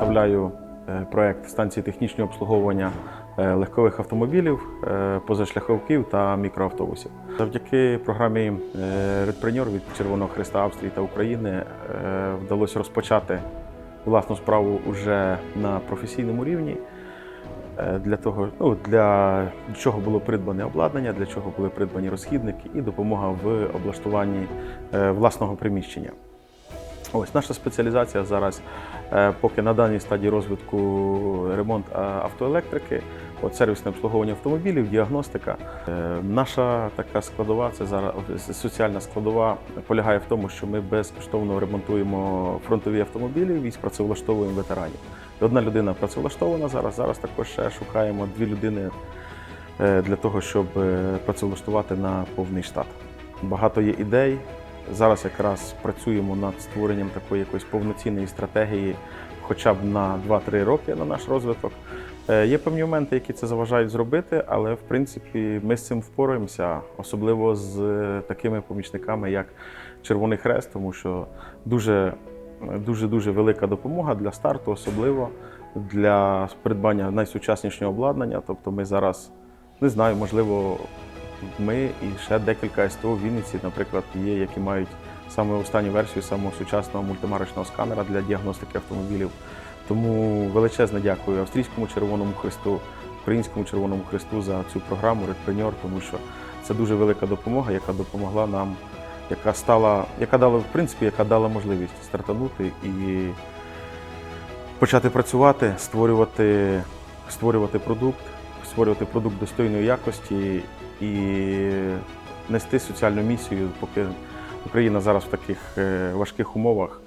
представляю е, проект станції технічного обслуговування е, легкових автомобілів, е, позашляховиків та мікроавтобусів. Завдяки програмі Redpreneur від Червоного Христа Австрії та України вдалося розпочати власну справу уже на професійному рівні. Для того, ну для чого було придбане обладнання, для чого були придбані розхідники і допомога в облаштуванні власного приміщення. Ось наша спеціалізація зараз, е, поки на даній стадії розвитку ремонт е, автоелектрики, от сервісне обслуговування автомобілів, діагностика. Е, Наша така складова, це зараз соціальна складова, полягає в тому, що ми безкоштовно ремонтуємо фронтові автомобілі і працевлаштовуємо ветеранів. Одна людина працевлаштована зараз. Зараз також ще шукаємо дві людини для того, щоб працевлаштувати на повний штат. Багато є ідей. Зараз якраз працюємо над створенням такої якоїсь повноцінної стратегії, хоча б на 2-3 роки на наш розвиток. Е, Є певні моменти, які це заважають зробити, але в принципі ми з цим впораємося, особливо з е, такими помічниками, як Червоний Хрест, тому що дуже дуже дуже велика допомога для старту, особливо для придбання найсучаснішого обладнання. Тобто, ми зараз не знаю, можливо, ми і ще декілька СТО в Вінниці, наприклад, є, які мають саме останню версію самого сучасного мультимарочного сканера для діагностики автомобілів. Тому величезне дякую австрійському Червоному Христу, українському Червоному Христу за цю програму Redpreneur, тому що це дуже велика допомога, яка допомогла нам, яка стала, яка дала, в принципі, яка дала можливість стартанути і почати працювати, створювати, створювати продукт, створювати продукт достойної якості і нести соціальну місію, поки Україна зараз в таких е, важких умовах